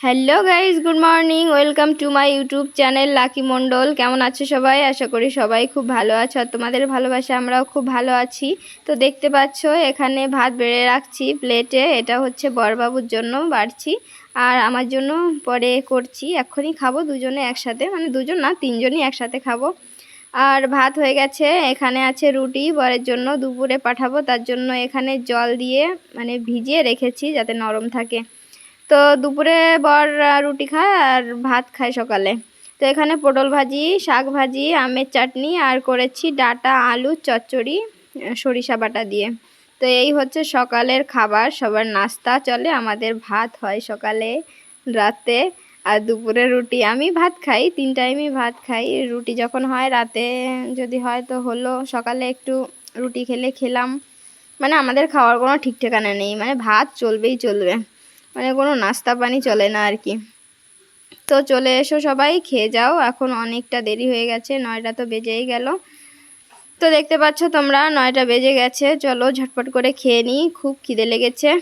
Hello guys good morning welcome to my YouTube channel Lucky Mondal কেমন আছো সবাই? আশা করি সবাই খুব ভালো আছো আর তোমাদের ভালোবাসা আমরাও খুব ভালো আছি। তো দেখতে পাচ্ছ, এখানে ভাত বেড়ে রাখছি প্লেটে এটা হচ্ছে বরবাবুর জন্য বাড়ছি। আর আমার জন্য পরে করছি। এক্ষুনি খাব দুজনে একসাথে। মানে দুজন না, তিনজনই একসাথে খাব। আর ভাত হয়ে গেছে। এখানে আছে রুটি। বরের জন্য দুপুরে পাঠাবো। তার জন্য এখানে জল দিয়ে মানে ভিজিয়ে রেখেছি যাতে নরম থাকে। তো দুপুরে বর রুটি খায় আর ভাত খায় সকালে। তো এখানে পটল ভাজি, শাক ভাজি, আমের চাটনি আর করেছি ডাটা, আলু, চচ্চড়ি সরিষা বাটা দিয়ে। তো এই হচ্ছে সকালের খাবার, সবার নাস্তা চলে, আমাদের ভাত হয় সকালে, রাতে, আর দুপুরে রুটি। আমি ভাত খাই, তিন টাইমই ভাত খাই। রুটি যখন হয় রাতে, যদি হয় তো হলো সকালে একটু রুটি খেলে খেলাম। মানে আমাদের খাওয়ার কোনো ঠিক ঠিকানা নেই মানে ভাত চলবেই চলবে। মানে কোনো নাস্তা পানি চলে না আর কি। তো চলে এসো সবাই, খেয়ে যাও। এখন অনেকটা দেরি হয়ে গেছে, নয়টা তো বেজেই গেল। তো দেখতে পাচ্ছ তোমরা, নয়টা বেজে গেছে। চলো ঝটপট করে খেয়ে নিই, খুব খিদে লেগেছে।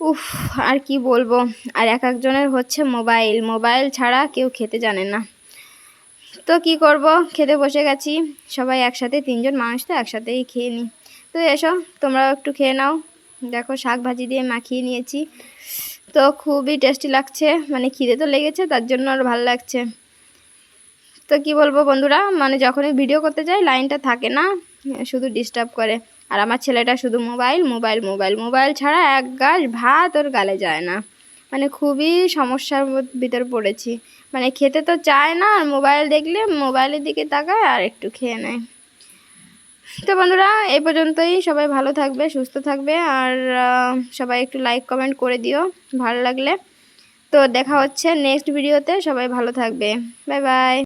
উফ, আর কি বলব? আর এক একজনের হচ্ছে মোবাইল। মোবাইল ছাড়া কেউ খেতে জানে না। তো কি করব? খেতে বসে গেছি। সবাই একসাথে, তিনজন মানুষ তো একসাথেই খেয়ে নিই। তো এসো, তোমরাও একটু খেয়ে নাও। দেখো, শাক ভাজি দিয়ে মাখিয়ে নিয়েছি। তো খুবই টেস্টি লাগছে মানে খিদে তো লেগেছে, তার জন্য আর ভালো লাগছে। তো কি বলব বন্ধুরা মানে যখনই ভিডিও করতে যাই লাইনটা থাকে না, শুধু ডিস্টার্ব করে। আর আমার ছেলেটা শুধু মোবাইল মোবাইল মোবাইল মোবাইল ছাড়া এক গাছ ভাত ওর গালে যায় না। মানে খুবই সমস্যার ভিতর পড়েছি। মানে খেতে তো চায় না, আর মোবাইল দেখলে মোবাইলের দিকে তাকায় আর একটু খেয়ে নেয়। তো বন্ধুরা, এ পর্যন্তই। সবাই ভালো থাকবে, সুস্থ থাকবে, আর সবাই একটু লাইক কমেন্ট করে দিও, ভালো লাগলে। তো দেখা হচ্ছে নেক্সট ভিডিওতে সবাই ভালো থাকবে। Bye bye